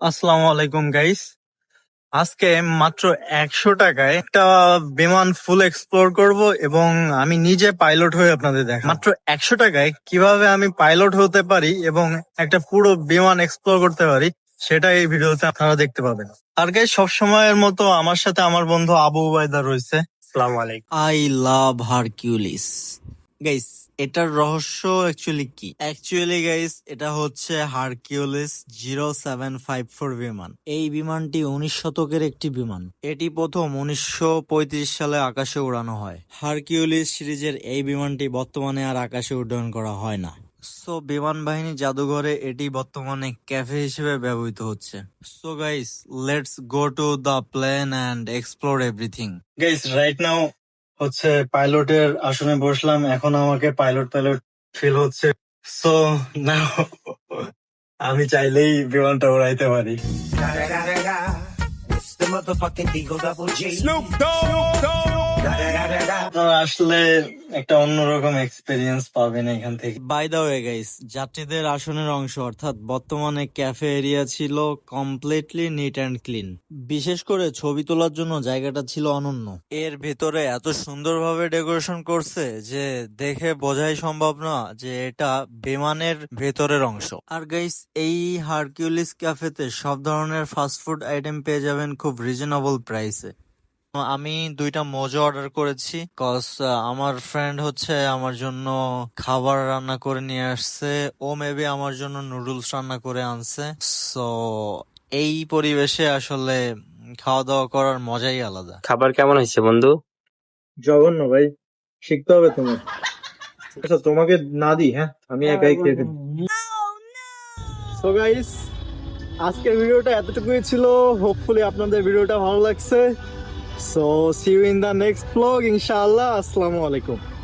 আসসালামু আলাইকুম গাইস আজকে মাত্র একশো টাকায় একটা বিমান ফুল এক্সপ্লোর করব এবং আমি নিজে পাইলট হয়ে আপনাদের দেখ মাত্র একশো টাকায় কীভাবে আমি পাইলট হতে পারি এবং একটা পুরো বিমান এক্সপ্লোর করতে পারি সেটা এই ভিডিওতে আপনারা দেখতে পাবেন। আর গাইস সব সময়ের মতো আমার সাথে আমার বন্ধু আবু উবাইদা রয়েছে। আসসালামু আলাইকুম। আই লাভ হারকিউলিস গাইস এটার রহস্য অ্যাকচুয়ালি কি? অ্যাকচুয়ালি গাইস এটা হচ্ছে Hercules zero seven five four বিমান। এই বিমানটি উনিশ শতকের একটি বিমান। এটি প্রথম উনিশশো পঁয়ত্রিশ সালে আকাশে উড়ানো হয়। হারকিউলিস সিরিজের এই বিমানটি বর্তমানে আর আকাশে উড্ডয়ন করা হয় না। সো বিমান বাহিনী জাদুঘরে এটি বর্তমানে ক্যাফে হিসেবে ব্যবহৃত হচ্ছে। So guys let's go to the plane and explore everything guys right now হচ্ছে পাইলটের আসনে বসলাম, এখন আমাকে পাইলট পাইলট ফিল হচ্ছে সো না আমি চাইলেই বিমানটা উড়াইতে পারি Snoop Dogg. Snoop Dogg. আসলে একটা অন্যরকম এক্সপিরিয়েন্স পাবেন এখান থেকে। বাই দা ওয়ে গাইস যাত্রীদের আসনের অংশ, অর্থাৎ বর্তমানে ক্যাফে এরিয়া ছিল কমপ্লিটলি নিট অ্যান্ড ক্লিন বিশেষ করে ছবি তোলার জন্য জায়গাটা ছিল অনন্য। এর ভেতরে এত সুন্দরভাবে ডেকোরেশন করছে যে দেখে বোঝাই সম্ভব না যে এটা বিমানের ভেতরের অংশ। আর গাইস এই হারকিউলিস ক্যাফেতে সব ধরনের ফাস্টফুড আইটেম পেয়ে যাবেন খুব রিজনেবল প্রাইসে আমি দুইটা মোজো অর্ডার করেছি কজ আমার ফ্রেন্ড হচ্ছে আমার জন্য খাবার রান্না করে নিয়ে আসছে। ও মেবি আমার জন্য নুডলস রান্না করে আনছে। সো এই পরিবেশে আসলে খাওয়া দাওয়া করার মজাই আলাদা। খাবার কেমন হয়েছে বন্ধু? জঘন্য ভাই শিখতে হবে তোমার। আচ্ছা তোমাকে না দিই হ্যাঁ? আমি একাই খেয়ে ফেলি। সো গাইস আজকের ভিডিওটা এতটুকুই ছিল। হোপফুলি আপনাদের ভিডিওটা ভালো লাগছে। So see you in the next blog ইনশাআল্লাহ আসসালামু আলাইকুম